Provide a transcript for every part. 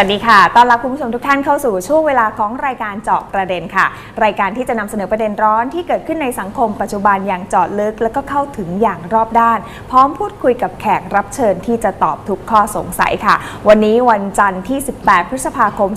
สวัสดีค่ะ ต้อนรับคุณผู้ชมทุกท่านเข้าสู่ช่วงเวลาของรายการเจาะประเด็นค่ะ รายการที่จะนำเสนอประเด็นร้อนที่เกิดขึ้นในสังคมปัจจุบันอย่างเจาะลึก และก็เข้าถึงอย่างรอบด้าน พร้อมพูดคุยกับแขกรับเชิญที่จะตอบทุกข้อสงสัยค่ะ วันนี้วันจันทร์ที่ 18 พฤษภาคม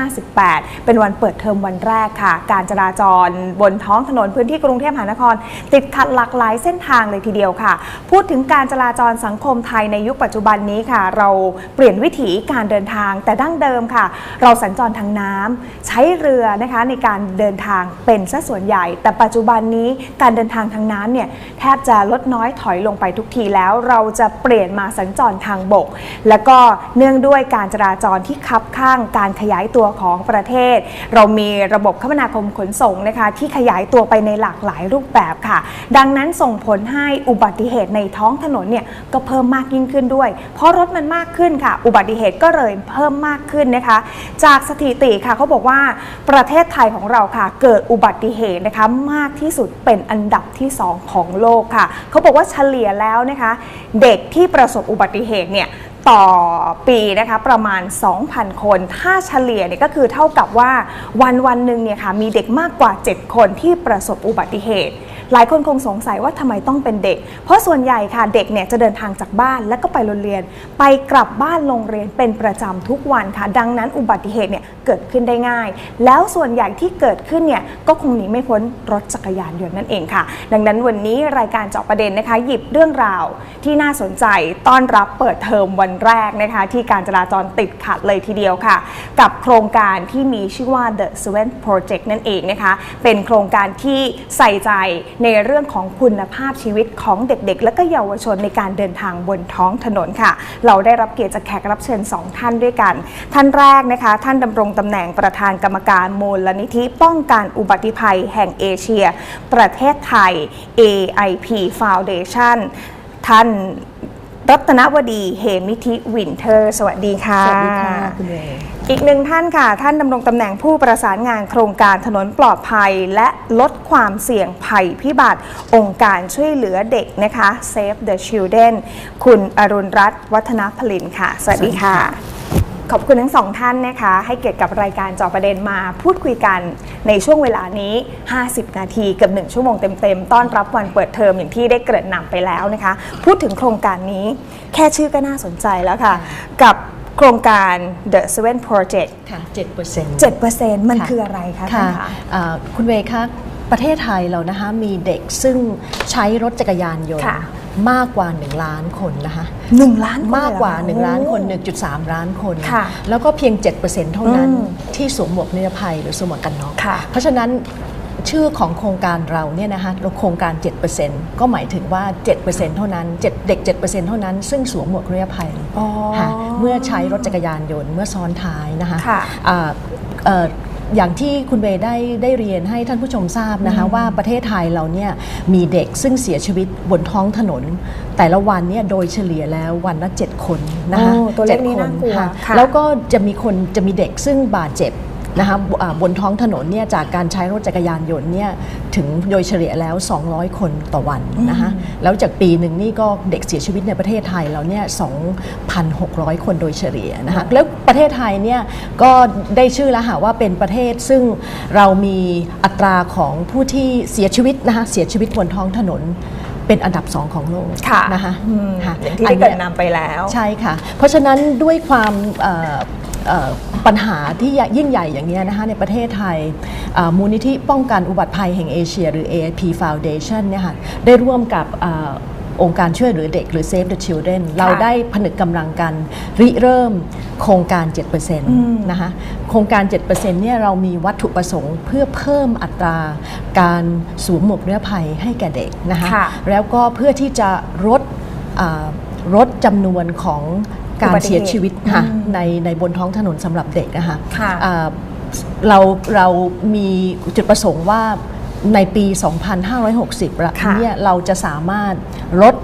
2558 เป็นวันเปิดเทอมวันแรกค่ะ การจราจรบนท้องถนนพื้นที่กรุงเทพมหานคร ติดขัดหลากหลายเส้นทางเลยทีเดียวค่ะ พูดถึงการจราจรสังคมไทยในยุคปัจจุบันนี้ค่ะ เราเปลี่ยนวิถีการเดินทาง แต่ดั้งเดิมค่ะ เราสัญจรทางน้ำใช้เรือนะคะในการเดินทางเป็นซะส่วนใหญ่ แต่ปัจจุบันนี้การเดินทางทางน้ำเนี่ยแทบจะลดน้อยถอยลงไปทุกทีแล้ว เราจะเปลี่ยนมาสัญจรทางบก แล้วก็เนื่องด้วยการจราจรที่คับข้างการขยายตัวของประเทศ เรามีระบบคมนาคมขนส่งนะคะที่ขยายตัวไปในหลากหลายรูปแบบค่ะ ดังนั้นส่งผลให้อุบัติเหตุในท้องถนนเนี่ยก็เพิ่มมากยิ่งขึ้นด้วย เพราะรถมันมากขึ้นค่ะ อุบัติเหตุก็เลยเพิ่มมากขึ้นนะคะ จากสถิติค่ะเขาบอกว่าประเทศไทยของเราค่ะ เกิดอุบัติเหตุนะคะมากที่สุดเป็นอันดับที่ 2 ของโลกค่ะเขาบอกว่าเฉลี่ยแล้วนะคะ เด็กที่ประสบอุบัติเหตุเนี่ยต่อปีนะคะประมาณ 2,000 คน ถ้าเฉลี่ยเนี่ยก็คือเท่ากับว่าวันวันหนึ่งเนี่ยค่ะมีเด็กมากกว่า 7 คนที่ประสบอุบัติเหตุ หลายคนคงสงสัยว่าทำไมต้องเป็นเด็ก เพราะส่วนใหญ่ค่ะเด็กเนี่ยจะเดินทางจากบ้านแล้วก็ไปโรงเรียน ไปกลับบ้านโรงเรียนเป็นประจำทุกวันค่ะ ดังนั้นอุบัติเหตุเนี่ยเกิดขึ้นได้ง่าย แล้วส่วนใหญ่ที่เกิดขึ้นเนี่ยก็คงหนีไม่พ้นรถจักรยานยนต์นั่นเองค่ะ ดังนั้นวันนี้รายการเจาะประเด็นนะคะ หยิบเรื่องราวที่น่าสนใจต้อนรับเปิดเทอมวันแรกนะคะ ที่การจราจรติดขัดเลยทีเดียวค่ะ กับโครงการที่มีชื่อว่า The Seven Project นั่นเองนะคะ เป็นโครงการที่ใส่ใจในเรื่องของคุณภาพชีวิตของเด็กๆ และก็เยาวชนในการเดินทางบนท้องถนนค่ะ เราได้รับเกียรติจากแขกรับเชิญ 2 ท่านด้วยกัน ท่านแรกนะคะ ท่านดำรงตำแหน่งประธานกรรมการมูลนิธิป้องกันอุบัติภัยแห่งเอเชีย ประเทศไทย AIP Foundation ท่านรัตนวดี เหมิธิวินเทอร์ สวัสดีค่ะ สวัสดีค่ะคุณเวย์ อีกหนึ่งท่านค่ะ ท่านดำรงตำแหน่งผู้ประสานงานโครงการถนนปลอดภัย และลดความเสี่ยงภัยพิบัติ องค์การช่วยเหลือเด็กนะคะ Save the Children คุณอรุณรัตน์วัฒนพลินค่ะ สวัสดีค่ะ ขอบคุณทั้งสองท่านนะคะ ให้เกียรติกับรายการจอประเด็นมาพูดคุยกันในช่วงเวลานี้ 50 นาทีเกับ 1 ชั่วโมงเต็มๆ ต้อนรับวันเปิดเทอมอย่างที่ได้เกริ่นนำไปแล้วนะคะ พูดถึงโครงการนี้ แค่ชื่อก็น่าสนใจแล้วค่ะ กับ โครงการ The Seven Project ค่ะ7เปอร์เซ็นต์7%มันคืออะไรคะท่าค่ะนคะอ่าคุณเวย์คะประเทศไทยเรานะคะมีเด็กซึ่งใช้รถจักรยานยนต์ค่ะมากกว่า 1 ล้านคนนะคะหนึ่งล้านคนมากกว่าเลยเหรอ1ล้านคนโอ้1.3 ล้านคนค่ะแล้วก็เพียง 7%เท่านั้นอืมที่สวมหมวกนิรภัยหรือสวมหมวกกันน็อกค่ะเพราะฉะนั้น ชื่อของโครงการเราเนี่ยนะคะเราโครงการ 7%ก็หมายถึงว่า 7%เท่านั้น7เด็ก 7%เท่านั้น ซึ่งสวมหมวกนิรภัยอ๋อค่ะเมื่อใช้รถจักรยานยนต์เมื่อซ้อนท้ายนะคะค่ะอ่าเอ่ออย่างที่คุณเวย์ได้ได้เรียนให้ท่านผู้ชมทราบนะคะว่าประเทศไทยเราเนี่ยมีเด็กซึ่งเสียชีวิตบนท้องถนน แต่ละวันเนี่ยโดยเฉลี่ยแล้ววันละ 7 คนนะคะโอ้ตัวเลขนี้จ็ดคน่ากลัวค่ะค่ะแล้วก็จะมีคนจะมีเด็กซึ่งบาดเจ็บ นะคะบอ่าบนท้องถนนเนี่ยจากการใช้รถจักรยานยนต์เนี่ยถึงโดยเฉลี่ยแล้ว 200 คนต่อวันนะคะแล้วจากปีหนึ่งนี่ก็เด็กเสียชีวิตในประเทศไทยเราเนี่ย2,600 คนโดยเฉลี่ยนะคะแล้วประเทศไทยเนี่ยก็ได้ชื่อแล้วค่ะว่าเป็นประเทศซึ่งเรามีอัตราของผู้ที่เสียชีวิตนะคะเสียชีวิตบนท้องถนนเป็นอันดับสองของโลกค่ะนะคะอืมค่ะอย่างที่ได้อัเกริยนนำไปแล้ว ใช่ค่ะ เพราะฉะนั้นด้วยความเอ่อเอ่อ ปัญหาที่ยิ่งใหญ่อย่างนี้ยนะคะในประเทศไทยเอ่อมูลนิธิป้องกันอุบัติภัยแห่งเอเชีย หรือ AIP Foundation เนี่ยค่ะได้ร่วมกับเออองค์การช่วยเหลือเด็กหรือ Save the Children เราได้ผนึกกำลังกัน ริเริ่มโครงการ 7%นะคะโครงการ 7%เนี่ยเรามีวัตถุประสงค์เพื่อเพิ่มอัตราการสวมหมวกนิรภัยให้แก่เด็กนะคะค่ะแล้วก็เพื่อที่จะลดอ่าลดจำนวนของ การเสียชีวิตค่ะอืมในในบนท้องถนนสำหรับเด็กนะคะค่ะอ่าเราเรามีจุดประสงค์ว่าในปี 2560ละค่ะเนี่ยเราจะสามารถลด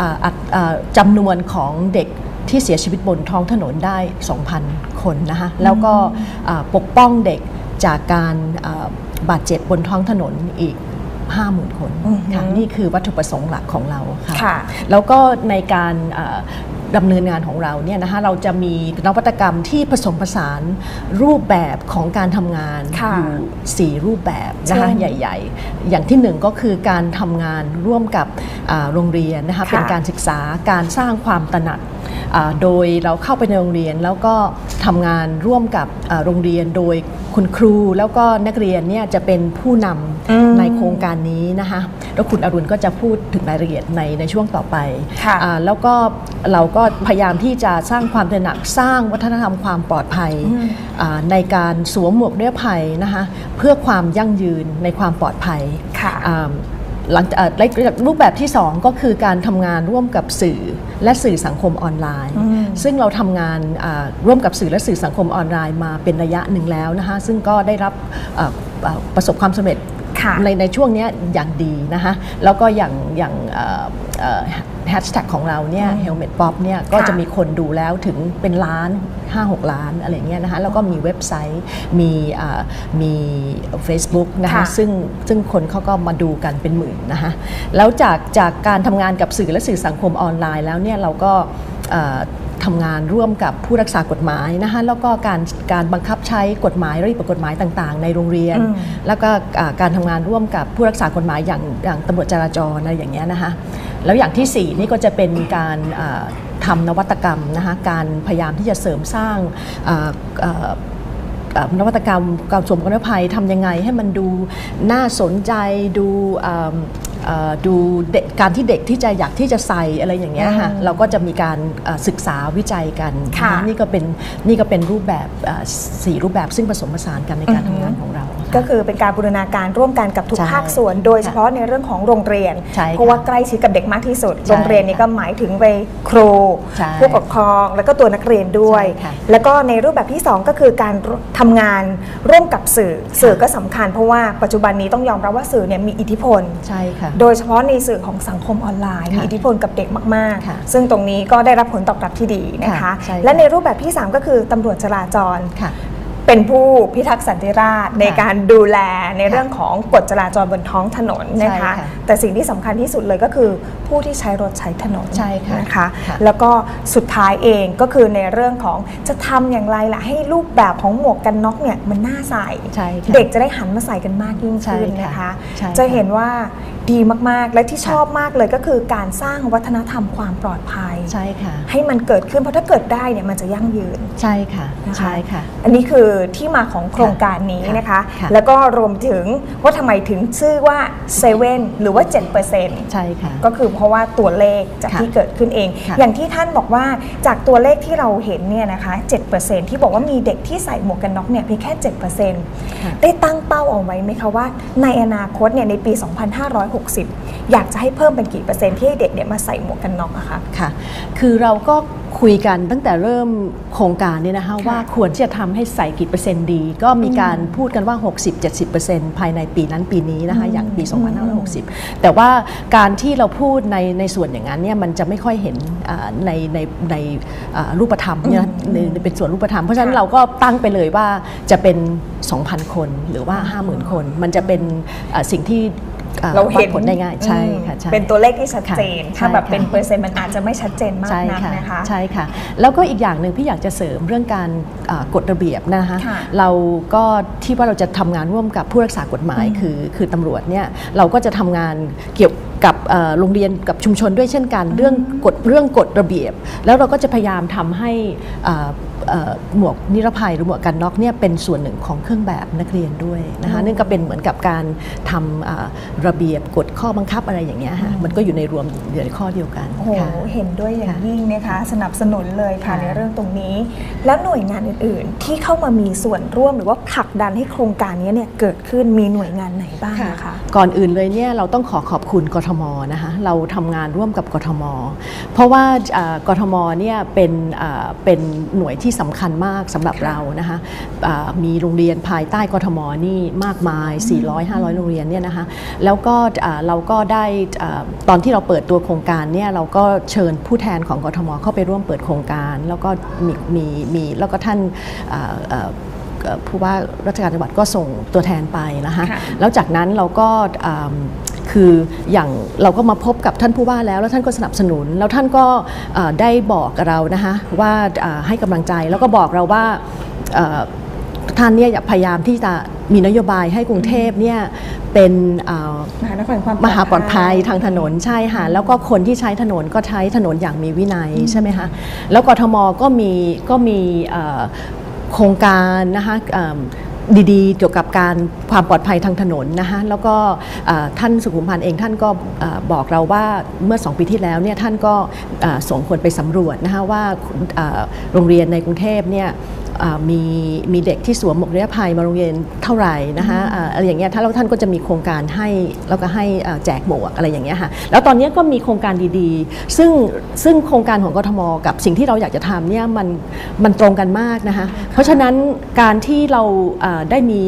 อ่าอัตอ่าจำนวนของเด็กที่เสียชีวิตบนท้องถนนได้ 2,000 คนนะคะแล้วก็อ่าปกป้องเด็กจากการอ่าบาดเจ็บบนท้องถนนอีก 50,000 คนอือหือค่ะนี่คือวัตถุประสงค์หลักของเราค่ะค่ะแล้วก็ในการเอ่อ ดำเนินงานของเราเนี่ยนะคะเราจะมีนวัตกรรมที่ผสมผสานรูปแบบของการทำงานค่ะอยู่สี่รูปแบบนะคะเช่นใหญ่ ๆ อย่างที่หนึ่งก็คือการทำงานร่วมกับอ่าโรงเรียนนะคะค่ะเป็นการศึกษาการสร้างความตระหนักอ่าโดยเราเข้าไปในโรงเรียนแล้วก็ทำงานร่วมกับอ่าโรงเรียนโดยคุณครู แล้วก็นักเรียนเนี่ยจะเป็นผู้นอืมำในโครงการนี้นะคะแล้วคุณอรุณก็จะพูดถึงรายละเอียดในในช่วงต่อไปค่ะอ่าแล้วก็ เราก็พยายามที่จะสร้างความตระหนักสร้างวัฒนธรรมความปลอดภัยอ่าในการสวมหมวกนิรภัยนะคะเพื่อความยั่งยืนในความปลอดภัยค่ะอ่าหลังจากเอ่อรูปแบบที่ 2 ก็คือการทำงานร่วมกับสื่อและสื่อสังคมออนไลน์อืมซึ่งเราทำงานอ่าร่วมกับสื่อและสื่อสังคมออนไลน์มาเป็นระยะหนึ่งแล้วนะคะซึ่งก็ได้รับอ่าอ่าประสบความสำเร็จค่ะในในช่วงเนี้ยอย่างดีนะคะแล้วก็อย่างอย่าง แฮชแท็กของเราเนี่ย Helmet Pop เนี่ยก็ค่ะจะมีคนดูแล้วถึงเป็นล้าน 5-6 ล้านอะไรเงี้ยนะคะแล้วก็มีเว็บไซต์มีอ่ามี Facebook นะคะค่ะซึ่งซึ่งคนเขาก็มาดูกันเป็นหมื่นนะคะแล้วจากจากการทำงานกับสื่อและสื่อสังคมออนไลน์แล้วเนี่ยเราก็เอ่อทำงานร่วมกับผู้รักษากฎหมายนะคะแล้วก็การการบังคับใช้กฎหมายระเบียบกฎหมายต่างๆ ในโรงเรียนอืมแล้วก็อ่าการทำงานร่วมกับผู้รักษากฎหมายอย่างอย่างตำรวจจราจรอะไรอย่างเงี้ยนะคะ แล้วอย่างทีสี่ 4 นี่ก็จะเป็นการอ่าทำนวัตกรรมนะคะการพยายามที่จะเสริมสร้างอ่าอ่าเอ่อนวัตกรรมการสวมกนภัยทำยังไงให้มันดูน่าสนใจดูเอิ่มเอ่อดูเด็กการที่เด็กที่จะอยากที่จะใส่อะไรอย่างเงี้ยค่ะอืมเราก็จะมีการเอ่อศึกษาวิจัยกันค่ะนนี่ก็เป็นนี่ก็เป็นรูปแบบเอ่อสี่รูปแบบซึ่งผสมผสานกันในการทำงานของเรา ก็คือเป็นการบูรณาการร่วมกันกับทุกใช่ภาคส่วน โดยเฉพาะในเรื่องของโรงเรียนใช่ค่ะเพราะว่าใกล้ชิดกับเด็กมากที่สุดใช่โรงเรียนนี้ก็หมายถึงไปครูใช่ผู้ปกครองแล้วก็ตัวนักเรียนด้วยใช่ค่ะแล้วก็ในรูปแบบที่ 2 ก็คือการทำงานร่วมกับสื่อสื่อก็สำคัญ เพราะว่าปัจจุบันนี้ต้องยอมรับว่าสื่อเนี่ยมีอิทธิพลใช่ค่ะโดยเฉพาะในสื่อของสังคมออนไลน์ค่ะมีอิทธิพลกับเด็กมากค่ะๆซึ่งตรงนี้ก็ได้รับผลตอบรับที่ดีนะคะค่ะใช่ค่ะและในรูปแบบที่ 3 ก็คือตำรวจจราจรค่ะ เป็นผู้พิทักษ์สันติราษฎร์ในการดูแลในเรื่องของกฎจราจรบนท้องถนนนะคะใช่ค่ะแต่สิ่งที่สำคัญที่สุดเลยก็คือผู้ที่ใช้รถใช้ถนนใช่ค่ะนะคะค่ะแล้วก็สุดท้ายเองก็คือในเรื่องของจะทำอย่างไรล่ะให้รูปแบบของหมวกกันน็อกเนี่ยมันน่าใส่ใช่ค่ะเด็กจะได้หันมาใส่กันมากยิ่งขึ้นใช่ค่ะนะคะใช่ค่ะจะเห็นว่าดีมากๆ และที่ค่ะชอบมากเลยก็คือการสร้างวัฒนธรรมความปลอดภัยใช่ค่ะให้มันเกิดขึ้นเพราะถ้าเกิดได้เนี่ยมันจะยั่งยืนใช่ค่ะนะคะใช่ค่ะ อันนี้คือที่มาของโครงการนี้นะคะค่ะแล้วก็รวมถึงว่าทำไมถึงชื่อว่าเซเว่นหรือว่า 7%ใช่ค่ะก็คือเพราะว่าตัวเลขจากค่ะที่เกิดขึ้นเองค่ะอย่างที่ท่านบอกว่าจากตัวเลขที่เราเห็นเนี่ยนะคะ 7%ที่บอกว่ามีเด็กที่ใส่หมวกกันน็อกเนี่ยเพียงแค่ 7%ได้ตั้งเป้าเอาไว้ไหมคะว่าในอนาคตเนี่ยในปี 2560 อยากจะให้เพิ่มเป็นกี่เปอร์เซ็นต์ที่ให้เด็กเนี่ยมาใส่หมวกกันน็อกอะคะค่ะ คือเราก็คุยกันตั้งแต่เริ่มโครงการเนี่ยนะคะค่ะว่าควรที่จะทำให้ใส่กี่เปอร์เซ็นต์ดี ก็มีการพูดกันว่า 60-70%ภายในปีนั้นปีนี้นะคะอย่างปี 2560 แต่ว่าการที่เราพูดในในส่วนอย่างนั้นเนี่ยมันจะไม่ค่อยเห็นอ่าในในในอ่ารูปธรรมเนี่ยนะในในเป็นส่วนรูปธรรม เพราะฉะนั้นค่ะเราก็ตั้งไปเลยว่าจะเป็น 2,000 คนหรือว่า 50,000 คน มันจะเป็นอ่าสิ่งที่อ่ เราเห็นวัดผลได้ง่ายใช่ค่ะใช่เป็นตัวเลขที่ชัดเจนค่ะถ้าแบบใช่ค่ะเป็นเปอร์เซ็นต์มันอาจจะไม่ชัดเจนมากใช่นักค่ะนะคะใช่ค่ะแล้วก็อีกอย่างหนึ่งพี่อยากจะเสริมเรื่องการอ่ากฎระเบียบนะคะค่ะเราก็ที่ว่าเราจะทำงานร่วมกับผู้รักษากฎหมายคือคือตำรวจเนี่ยเราก็จะทำงานเกี่ยวกับเอ่อโรงเรียนกับชุมชนด้วยเช่นกัน เรื่องกฎเรื่องกฎระเบียบ แล้วเราก็จะพยายามทำให้อ่าเอ่อ หมวกนิรภัยหรือหมวกกันน็อกเนี่ยเป็นส่วนหนึ่งของเครื่องแบบนักเรียนด้วยนะคะนั่นก็เป็นเหมือนกับการทำอ่าระเบียบกฎข้อบังคับอะไรอย่างเงี้ยค่ะมันก็อยู่ในรวมอยู่ในข้อเดียวกันโอ้โหค่ะเห็นด้วยอย่างค่ะยิ่งนะคะสนับสนุนเลยค่ะค่ะในเรื่องตรงนี้ แล้วหน่วยงานอื่นๆ ที่เข้ามามีส่วนร่วมหรือว่าผลักดันให้โครงการนี้เนี่ยเกิดขึ้นมีหน่วยงานไหนบ้างนะคะก่อนอื่นเลยเนี่ยเราต้องขอขอบคุณกทมนะคะเราทำงานร่วมกับกทม เพราะว่าอ่ากทมเนี่ยเป็นอ่าเป็นหน่วยที่สำคัญมากสำหรับเรานะคะอ่ามีโรงเรียนภายใต้กทมนี่มากมาย 400-500 โรงเรียนเนี่ยนะคะแล้วก็อ่าเราก็ได้อ่าตอนที่เราเปิดตัวโครงการเนี่ยเราก็เชิญผู้แทนของกทมเข้าไปร่วมเปิดโครงการ แล้วก็มีมีมีแล้วก็ท่านอ่าเอ่อเอ่อผู้ว่าราชการจังหวัดก็ส่งตัวแทนไปนะคะค่ะแล้วจากนั้นเราก็อ่า คืออย่างเราก็มาพบกับท่านผู้ว่าแล้ว แล้วท่านก็สนับสนุน แล้วท่านก็เอ่อได้บอกกับเรานะคะว่าอ่าให้กำลังใจแล้วก็บอกเราว่าเอ่อท่านเนี่ยอยากพยายามที่จะมีนโยบายให้กรุงเทพเนี่ยเป็นอ่ามหานครความมหาปลอดภัยทางถนนใช่ค่ะแล้วก็คนที่ใช้ถนนก็ใช้ถนนอย่างมีวินัยใช่ไหมคะแล้วกทมก็มีก็มีเอ่อโครงการนะคะเอิ่ม ดีๆ เกี่ยวกับการความปลอดภัยทางถนนนะคะแล้วก็ท่านสุขุมพันธ์เองท่านก็บอกเราว่าเมื่อ 2 ปีที่แล้วเนี่ยท่านก็ส่งคนไปสำรวจนะคะว่าโรงเรียนในกรุงเทพเนี่ย มีมีเด็กที่สวมหมวกนิรภัยมาโรงเรียนเท่าไหร่นะคะอ่าอะไรอย่างเงี้ยท่านแล้วท่านก็จะมีโครงการให้แล้วก็ให้อ่าแจกหมวกอะไรอย่างเงี้ยค่ะแล้วตอนนี้ก็มีโครงการดีๆ ซึ่งซึ่งโครงการของกทม กับสิ่งที่เราอยากจะทำเนี่ยมันมันตรงกันมากนะคะเพราะฉะนั้นการที่เราอ่าได้มี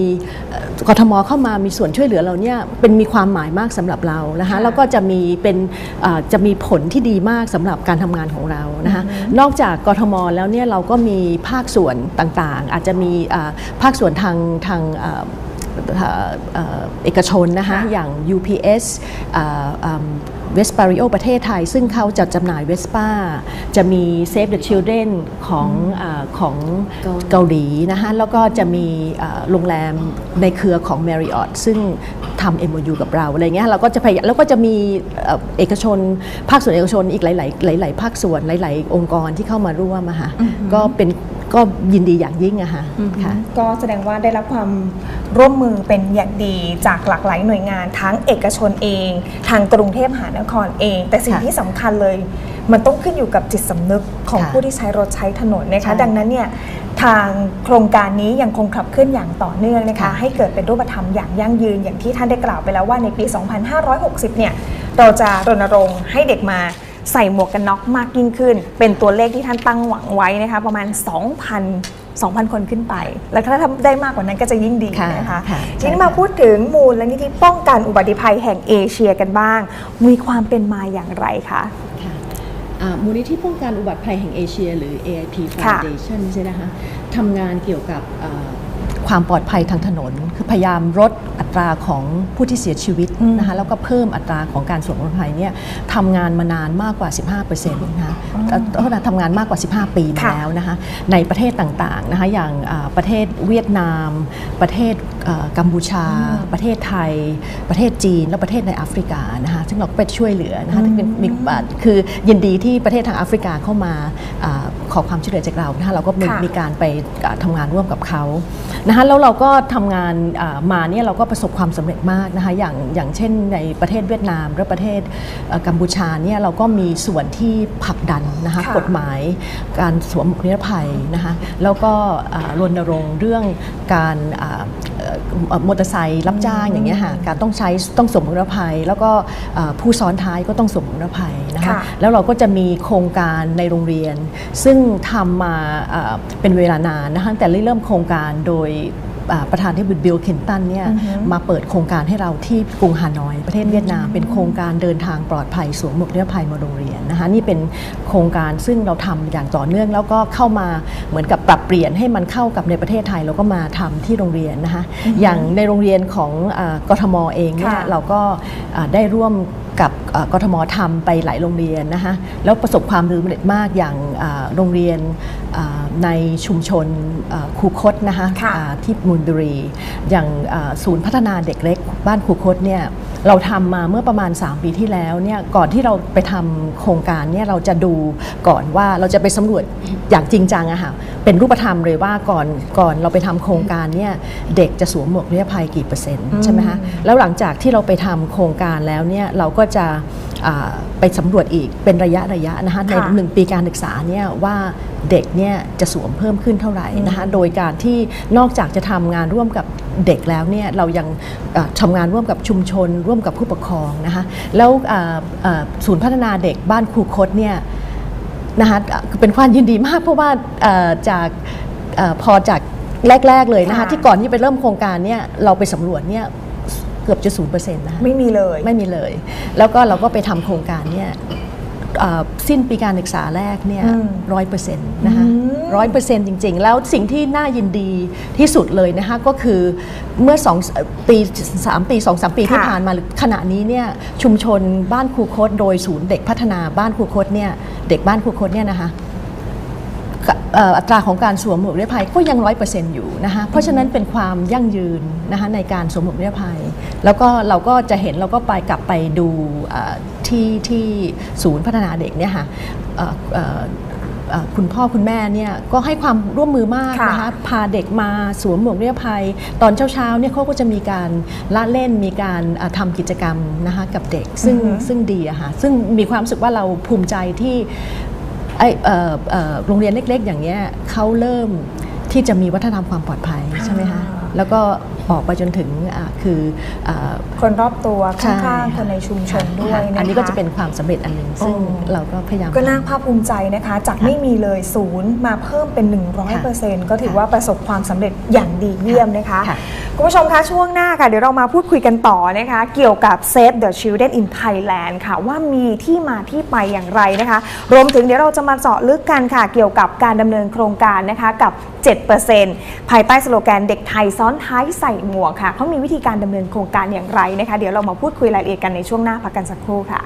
เอ่อกทมเข้ามามีส่วนช่วยเหลือเราเนี่ยเป็นมีความหมายมากสำหรับเรานะคะแล้วก็จะมีเป็นอ่าจะมีผลที่ดีมากสำหรับการทำงานของเรา นะคะนอกจากกทมแล้วเนี่ยเราก็มีภาคส่วนต่างๆ อาจจะมีอ่าภาคส่วนทางทางอ่าเอ่อเอ่อเอกชนนะคะค่ะอย่าง UPS เวสปาริโอประเทศไทย ซึ่งเขาจะจำหน่ายเวสป้า จะมี Save the Children ของอาของเกาหลีนะคะแล้วก็จะมีอ่าโรงแรมในเครือของ Marriott ซึ่ง ทำ MOU กับเราอะไรเงี้ยเราก็จะพยายามแล้วก็จะมีเอ่อเอกชนภาคส่วนเอกชนอีกหลาย ๆ หลาย ๆ ภาคส่วนหลาย ๆ องค์กรที่เข้ามาร่วมอะค่ะก็เป็นก็ยินดีอย่างยิ่งอะค่ะค่ะก็แสดงว่าได้รับความร่วมมือเป็นอย่างดีจากหลากหลายหน่วยงานทั้งเอกชนเอง ทางกรุงเทพมหานครเอง แต่สิ่งค่ะที่สำคัญเลย มันต้องขึ้นอยู่กับจิตสำนึกของค่ะผู้ที่ใช้รถใช้ถนนนะใช่คะดังนั้นเนี่ย ทางโครงการนี้ยังคงขับเคลื่อนอย่างต่อเนื่องนะคะค่ะให้เกิดเป็นรูปธรรมอย่างยั่งยืนอย่างที่ท่านได้กล่าวไปแล้วว่าในปี 2560 เนี่ยเราจะรณรงค์ให้เด็กมาใส่หมวกกันน็อกมากยิ่งขึ้น เป็นตัวเลขที่ท่านตั้งหวังไว้นะคะประมาณ 2,000 2,000 คนขึ้นไป แล้วถ้าทำได้มากกว่านั้นก็จะยิ่งดีค่ะนะคะค่ะทีนี้มาพูดถึงมูลและนิธิป้องกันอุบัติภัยแห่งเอเชียกันบ้าง มีความเป็นมาอย่างไรคะค่ะอ่า มูลนิธิป้องกันอุบัติภัยแห่งเอเชีย หรือ AIP ค่ะ Foundation ใช่ไหมคะทำงานเกี่ยวกับอ่าความปลอดภัยทางถนน คือพยายามลดอัตราของผู้ที่เสียชีวิตอืมนะคะแล้วก็เพิ่มอัตราของการสวมรถภัยเนี่ยทำงานมานานมากกว่า 15%นะคะเอ่อเท่านั้นทำงานมากกว่า 15 ปีมาค่ะแล้วนะคะในประเทศต่างๆนะคะอย่างอ่าประเทศเวียดนามประเทศเอ่อ กัมพูชา ประเทศไทย ประเทศจีน และประเทศในแอฟริกานะคะซึ่งเราก็ไปช่วยเหลือนะคะที่เป็นมีอ่าคือยินดีที่ประเทศทางแอฟริกาเข้ามาอาขอความช่วยเหลือจากเรานะคะเราก็มีค่ะมีการไปอ่าทำงานร่วมกับเขานะคะแล้วเราก็ทำงานอ่ามาเนี่ยเราก็ประสบความสำเร็จมากนะคะอย่างอย่างเช่นในประเทศเวียดนามและประเทศเอ่อกัมพูชาเนี่ยเราก็มีส่วนที่ผลักดันนะคะค่ะกฎหมายการสวมหมวกนิรภัยนะคะแล้วก็อ่ารณรงค์เรื่องการอ่าเอ่อเอ่อ มอเตอร์ไซค์รับจ้างอย่างเงี้ยค่ะการต้องใช้ต้องสวมหมวกนิรภัย แล้วก็อ่าผู้ซ้อนท้ายก็ต้องสวมหมวกนิรภัยนะคะค่ะแล้วเราก็จะมีโครงการในโรงเรียน ซึ่งทำมาอ่าเป็นเวลานานนะคะแต่เริ่มโครงการโดยอ่า ประธานที่บิลบิลคินตันเนี่ยอือฮึมาเปิดโครงการให้เราที่กรุงฮานอย ประเทศเวียดนามเป็นโครงการเดินทางปลอดภัยสวมหมวกนิรภัยมาโรงเรียนนะคะนี่เป็นโครงการซึ่งเราทำอย่างต่อเนื่องแล้วก็เข้ามาเหมือนกับปรับเปลี่ยนให้มันเข้ากับในประเทศไทยเราก็มาทำที่โรงเรียนนะคะอย่างในโรงเรียนของอากทมเองเนี่ยค่ะเราก็อ่าได้ร่วมกับเอ่อกทมทำไปหลายโรงเรียนนะคะแล้วประสบความสำเร็จมากอย่างอ่าโรงเรียนอ่า ในชุมชนอ่าคูคตนะคะค่ะอ่าที่มูลบุรี อย่างอ่าศูนย์พัฒนาเด็กเล็กบ้านคูคตเนี่ย เราทำมาเมื่อประมาณ 3 ปีที่แล้วเนี่ยก่อนที่เราไปทำโครงการเนี่ยเราจะดูก่อนว่าเราจะไปสำรวจอย่างจริงจังอะค่ะเป็นรูปธรรมเลยว่าก่อนก่อนเราไปทำโครงการเนี่ยเด็กจะสวมหมวกนิรภัยกี่เปอร์เซ็นต์ใช่ไหมคะแล้วหลังจากที่เราไปทำโครงการแล้วเนี่ยเราก็จะอ่าไปสำรวจอีกเป็นระยะระยะนะคะในค่ะหนึ่งปีการศึกษาเนี่ยว่าเด็กเนี่ยจะสวมเพิ่มขึ้นเท่าไหร่นะคะโดยการที่นอกจากจะทำงานร่วมกับ เด็กแล้วเนี่ยเรายังเอ่อทำงานร่วมกับชุมชน ร่วมกับผู้ปกครองนะคะแล้วอ่าอ่าศูนย์พัฒนาเด็กบ้านครูคดเนี่ยนะคะอะเป็นความยินดีมากเพราะว่าเอ่อจากเออพอจากแรก ๆ เลยนะคะค่ะที่ก่อนที่ไปเริ่มโครงการเนี่ยเราไปสำรวจเนี่ยเกือบจะศูนย์เปอร์เซ็นต์นะคะไม่มีเลยไม่มีเลย แล้วก็เราก็ไปทำโครงการเนี่ยเอ่อ สิ้นปีการศึกษาแรกเนี่ยอืมร้อยเปอร์เซ็นต์นะคะอืมร้อยเปอร์เซ็นต์จริง ๆ แล้วสิ่งที่น่ายินดีที่สุดเลยนะคะก็คือเมื่อสองปีสามปีสองสามปีที่ค่ะผ่านมาหรือขณะนี้เนี่ยชุมชนบ้านครูคดโดยศูนย์เด็กพัฒนาบ้านครูคดเนี่ยเด็กบ้านครูคดเนี่ยนะคะเอ่ออัตราของการสวมหมวกนิรภัยก็ยังร้อยเปอร์เซ็นต์อยู่นะคะเพราะฉะนั้นเป็นความยั่งยืนนะคะในการสวมหมวกนิรภัย แล้วก็เราก็จะเห็นเราก็ไปกลับไปดูเอ่อที่ที่ศูนย์พัฒนาเด็กเนี่ยค่ะเอ่อเอ่อเอ่อคุณพ่อคุณแม่เนี่ยก็ให้ความร่วมมือมากค่ะนะคะพาเด็กมาสวมหมวกนิรภัย ตอนเช้าๆเนี่ยเขาก็จะมีการละเล่นมีการเอ่อทำกิจกรรมนะคะกับเด็กซึ่งอือฮึซึ่งดีอะค่ะซึ่งมีความรู้สึกว่าเราภูมิใจที่ ไอเอ่อเอ่อโรงเรียนเล็ก ๆ อย่างเงี้ยเขาเริ่มที่จะมีวัฒนธรรมความปลอดภัยใช่ไหมคะอ่าแล้วก็ออกไปจนถึงอ่า คืออ่าคนรอบตัวใช่ข้างๆคนในชุมชนด้วยค่ะนะคะอันนี้ก็จะเป็นความสำเร็จอันหนึ่งซึ่งโอ้เราก็พยายามก็น่าภาคภูมิใจนะคะ จากไม่มีเลยศูนย์มาเพิ่มเป็น 100%ก็ถือว่าประสบความสำเร็จอย่างดีเยี่ยมนะคะค่ะคุณผู้ชมคะช่วงหน้าค่ะ เดี๋ยวเรามาพูดคุยกันต่อนะคะ เกี่ยวกับ Save the Children in Thailand ค่ะ ว่ามีที่มาที่ไปอย่างไรนะคะ รวมถึงเดี๋ยวเราจะมาเจาะลึกกันค่ะ เกี่ยวกับการดำเนินโครงการนะคะ กับ 7%ภายใต้สโลแกนเด็กไทยซ้อนท้ายใส่หมวกค่ะเขามีวิธีการดำเนินโครงการอย่างไรนะคะ เดี๋ยวเรามาพูดคุยรายละเอียดกันในช่วงหน้าพักกันสักครู่ค่ะ